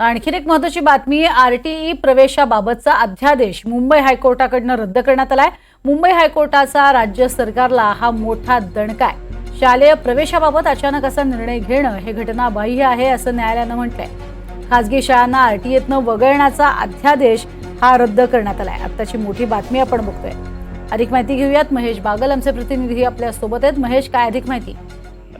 आणखीन एक महत्वाची बातमी आरटीई प्रवेशाबाबतचा अध्यादेश मुंबई हायकोर्टाकडनं रद्द करण्यात आलाय. मुंबई हायकोर्टाचा राज्य सरकारला हा मोठा दणका आहे. शालेय प्रवेशाबाबत अचानक असा निर्णय घेणं हे घटनाबाह्य आहे असं न्यायालयानं म्हटलंय. खासगी शाळांना आरटीएतनं वगळण्याचा अध्यादेश हा रद्द करण्यात आलाय. आत्ताची मोठी बातमी आपण बघतोय. अधिक माहिती घेऊयात. महेश बागल आमचे प्रतिनिधी आपल्यासोबत आहेत. महेश काय अधिक माहिती?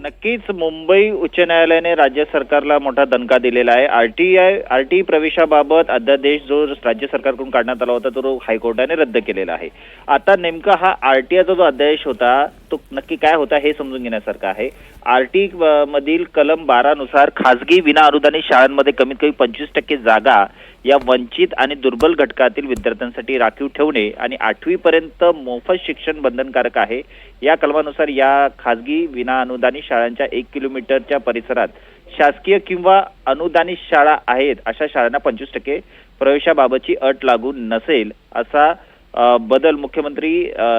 नक्कीच मुंबई उच्च न्यायालयाने राज्य सरकारला मोठा दणका दिलेला आहे. आरटीआय आरटी प्रवेशाबाबत अध्यादेश जो राज्य सरकारकडून काढण्यात आला होता तो हायकोर्टाने रद्द केलेला आहे. आता नेमका हा आरटीआयचा जो अध्यादेश होता तो नक्की काय होता हे समजून घेण्यासारखं आहे. आरटी मधील कलम बारानुसार खासगी विना अनुदानित शाळांमध्ये कमीत कमी पंचवीस टक्के जागा या वंचित आणि दुर्बल घटकातील विद्यार्थ्यांसाठी राखीव ठेवणे आणि आठवी पर्यंत मोफत शिक्षण बंधनकारक आहे. या कलमानुसार या खासगी विना अनुदानित शाळांच्या एक किलोमीटरच्या परिसरात शासकीय किंवा अनुदानित शाळा आहेत अशा शाळांना पंचवीस टक्के प्रवेशाबाबतची अट लागू नसेल असा बदल मुख्यमंत्री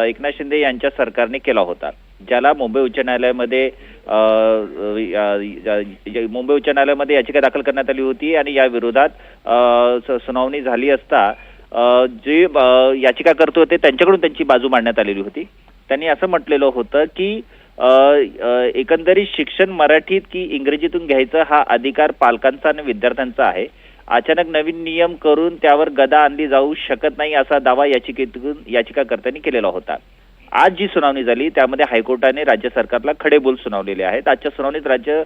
एकनाथ शिंदे यांच्या सरकारने केला होता. ज्याला मुंबई उच्च न्यायालयामध्ये मुंबई उच्च न्यायालयामध्ये याचिका दाखल करण्यात आली होती आणि या विरोधात स- सुनावणी झाली असता जे याचिका करत होते त्यांच्याकडून त्यांची बाजू मांडण्यात आलेली होती. त्यांनी असं म्हटलेलं होतं की एकंदरीत शिक्षण मराठीत की इंग्रजीतून घ्यायचं हा अधिकार पालकांचा आणि विद्यार्थ्यांचा आहे. अचानक नवीन नियम करून त्यावर गदा आणली जाऊ शकत नाही असा दावा याचिकेतून याचिकाकर्त्यांनी केलेला होता. आज जी सुनावणी झाली त्यामध्ये हायकोर्टाने राज्य सरकारला खडेबोल सुनावलेले आहेत. आजच्या सुनावणीत राज्य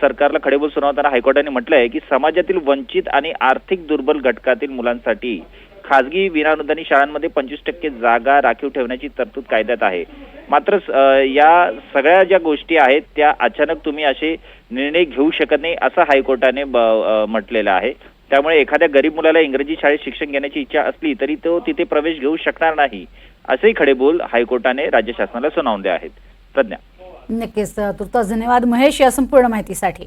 सरकारला खडेबोल सुनावताना हायकोर्टाने म्हटलं आहे की समाजातील वंचित आणि आर्थिक दुर्बल घटकातील मुलांसाठी खासगी विनानुदानी शाळांमध्ये पंचवीस टक्के जागा राखीव ठेवण्याची तरतूद कायद्यात आहे. मात्र या सगळ्या ज्या गोष्टी आहेत त्या अचानक तुम्ही असे निर्णय घेऊ शकत नाही असं हायकोर्टाने ब- म्हटलेलं आहे. त्यामुळे एखाद्या गरीब मुलाला इंग्रजी शाळेत शिक्षण घेण्याची इच्छा असली तरी तो तिथे प्रवेश घेऊ शकणार नाही असेही खडेबोल हायकोर्टाने राज्य शासनाला सुनावले आहेत. प्रज्ञा. नक्कीच. तुर्तास धन्यवाद महेश या संपूर्ण माहितीसाठी.